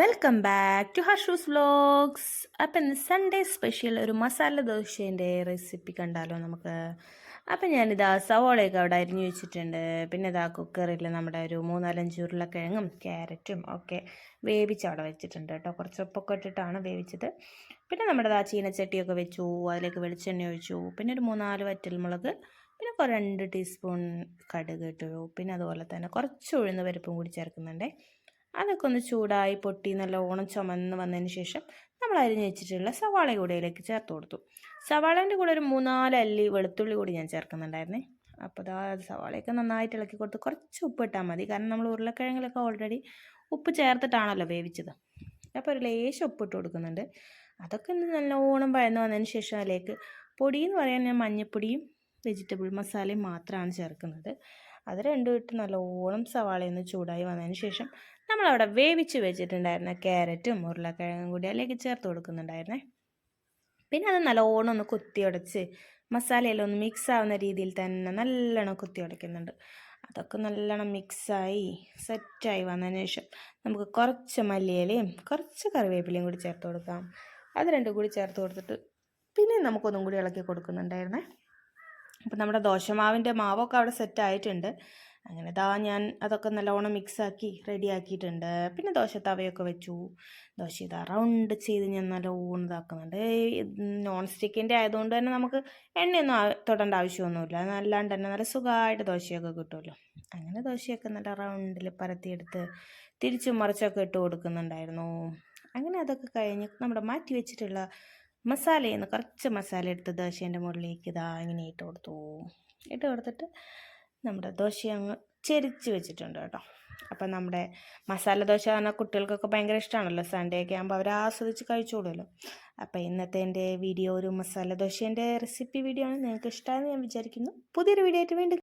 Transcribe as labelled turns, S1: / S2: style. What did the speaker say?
S1: Welcome back to Harshu's vlogs അപ്പം ഇന്ന് Sunday special ഒരു മസാല ദോശേന്റെ റെസിപ്പി കണ്ടാലോ നമുക്ക്? അപ്പം ഞാനിതാ സവോളയൊക്കെ അവിടെ അരിഞ്ഞു വെച്ചിട്ടുണ്ട്. പിന്നെ ഇതാ കുക്കറിൽ നമ്മുടെ ഒരു മൂന്നാലഞ്ച് ഉരുളക്കിഴങ്ങും ക്യാരറ്റും ഒക്കെ വേവിച്ച് അവിടെ വെച്ചിട്ടുണ്ട് കേട്ടോ. കുറച്ച് ഉപ്പൊക്കെ ഇട്ടിട്ടാണ് വേവിച്ചത്. പിന്നെ നമ്മുടെ ഇതാ ചീനച്ചട്ടിയൊക്കെ വെച്ചു അതിലേക്ക് വെളിച്ചെണ്ണ ഒഴിച്ചു. പിന്നെ ഒരു മൂന്നാൽ വറ്റൽമുളക് പിന്നെ രണ്ട് ടീസ്പൂൺ കടുക് ഇട്ടു. പിന്നെ അതുപോലെ തന്നെ കുറച്ച് ഉഴുന്ന് പരിപ്പും കൂടി ചേർക്കുന്നുണ്ട്. അതൊക്കെ ഒന്ന് ചൂടായി പൊട്ടി നല്ല ഓണം ചുമന്ന് വന്നതിന് ശേഷം നമ്മൾ അരിഞ്ഞ് വെച്ചിട്ടുള്ള സവാള കൂടെയിലേക്ക് ചേർത്ത് കൊടുത്തു. സവാളേന്റെ കൂടെ ഒരു മൂന്നാൽ അല്ലി വെളുത്തുള്ളി കൂടി ഞാൻ ചേർക്കുന്നുണ്ടായിരുന്നേ. അപ്പോൾ അതാ സവാളയൊക്കെ നന്നായിട്ട് ഇളക്കി കൊടുത്ത് കുറച്ച് ഉപ്പ് ഇട്ടാൽ മതി. കാരണം നമ്മൾ ഉരുളക്കിഴങ്ങിലൊക്കെ ഓൾറെഡി ഉപ്പ് ചേർത്തിട്ടാണല്ലോ വേവിച്ചത്. അപ്പോൾ ഒരു ലേശം ഉപ്പ് ഇട്ട് കൊടുക്കുന്നുണ്ട്. അതൊക്കെ ഒന്ന് നല്ലോണം വഴന്ന് വന്നതിന് ശേഷം അതിലേക്ക് പൊടി എന്ന് പറയാൻ ഞാൻ മഞ്ഞൾപ്പൊടിയും വെജിറ്റബിൾ മസാലയും മാത്രമാണ് ചേർക്കുന്നത്. അത് രണ്ടും ഇട്ട് നല്ലോണം സവാളയൊന്ന് ചൂടായി വന്നതിന് ശേഷം നമ്മളവിടെ വേവിച്ച് വെച്ചിട്ടുണ്ടായിരുന്ന ക്യാരറ്റും ഉരുളക്കിഴങ്ങും കൂടി അതിലേക്ക് ചേർത്ത് കൊടുക്കുന്നുണ്ടായിരുന്നേ. പിന്നെ അത് നല്ലോണം ഒന്ന് കുത്തി ഉടച്ച് മസാലയെല്ലാം ഒന്ന് മിക്സ് ആവുന്ന രീതിയിൽ തന്നെ നല്ലോണം കുത്തി ഉടയ്ക്കുന്നുണ്ട്. അതൊക്കെ നല്ലോണം മിക്സായി സെറ്റായി വന്നതിന് ശേഷം നമുക്ക് കുറച്ച് മല്ലിയിലയും കുറച്ച് കറിവേപ്പിലയും കൂടി ചേർത്ത് കൊടുക്കാം. അത് രണ്ടും കൂടി ചേർത്ത് കൊടുത്തിട്ട് പിന്നെ നമുക്കൊന്നും കൂടി ഇളക്കി കൊടുക്കുന്നുണ്ടായിരുന്നേ. അപ്പം നമ്മുടെ ദോശമാവിന്റെ മാവൊക്കെ അവിടെ സെറ്റ് ആയിട്ടുണ്ട്. അങ്ങനെ ഇതാ ഞാൻ അതൊക്കെ നല്ലോണം മിക്സാക്കി റെഡി ആക്കിയിട്ടുണ്ട്. പിന്നെ ദോശ തവയൊക്കെ വെച്ചു. ദോശ ഇതാ റൗണ്ട് ചെയ്ത് ഞാൻ നല്ലോണം ഇതാക്കുന്നുണ്ട്. നോൺ സ്റ്റിക്കിന്റെ ആയതുകൊണ്ട് തന്നെ നമുക്ക് എണ്ണയൊന്നും തൊടേണ്ട ആവശ്യമൊന്നുമില്ല. നല്ലാണ്ട് തന്നെ നല്ല സുഖമായിട്ട് ദോശയൊക്കെ കിട്ടുമല്ലോ. അങ്ങനെ ദോശയൊക്കെ നല്ല റൗണ്ടിൽ പരത്തിയെടുത്ത് തിരിച്ചും മറിച്ചൊക്കെ ഇട്ട് കൊടുക്കുന്നുണ്ടായിരുന്നു. അങ്ങനെ അതൊക്കെ കഴിഞ്ഞ് നമ്മുടെ മാറ്റി വെച്ചിട്ടുള്ള മസാലയിൽ നിന്ന് കുറച്ച് മസാല എടുത്ത് ദോശേന്റെ മുകളിലേക്ക് ഇതാ ഇങ്ങനെ ഇട്ട് കൊടുത്തു. ഇട്ട് കൊടുത്തിട്ട് നമ്മുടെ ദോശ അങ്ങ് ചെരിച്ച് വെച്ചിട്ടുണ്ട് കേട്ടോ. അപ്പം നമ്മുടെ മസാല ദോശ പറഞ്ഞാൽ കുട്ടികൾക്കൊക്കെ ഭയങ്കര ഇഷ്ടമാണല്ലോ. സൺഡേ ഒക്കെ ആകുമ്പോൾ അവർ ആസ്വദിച്ച് കഴിച്ചോളുമല്ലോ അപ്പോൾ ഇന്നത്തെ എന്റെ വീഡിയോ ഒരു മസാല ദോശേന്റെ റെസിപ്പി വീഡിയോ ആണ്. നിങ്ങൾക്ക് ഇഷ്ടമായെന്ന് ഞാൻ വിചാരിക്കുന്നു. പുതിയൊരു വീഡിയോ ആയിട്ട് വീണ്ടും